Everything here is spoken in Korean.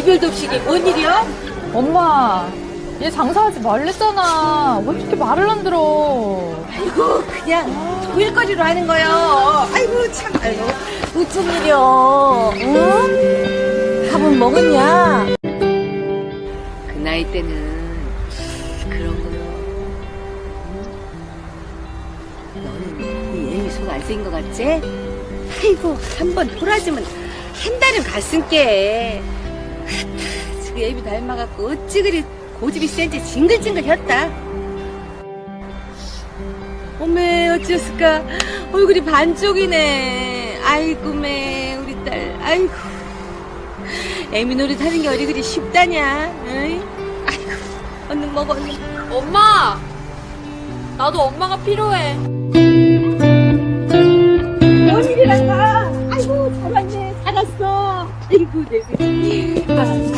기별도 없이 이게 뭔 일이야? 엄마, 얘 장사하지 말랬잖아. 왜 이렇게 말을 안 들어? 아이고 그냥 도일거리로 하는 거요. 아이고 참 아이고 어쩐 일이여. 응? 밥은 먹었냐? 그 나이 때는 그런 거요. 응? 너는 이 애미 속안 쓰인 것 같지? 아이고 한 번 돌아주면 한 달은 갔은께. 지금 애비 닮아갖고 어찌 그리 고집이 센지 징글징글 혔다. 어메 어찌었을까 얼굴이 반쪽이네 아이고 매 우리 딸 아이고 애미 노릇 하는 게 어디 그리 쉽다냐 어이? 아이고 얼른 먹어 얼른 엄마! 나도 엄마가 필요해. 哦，真不错。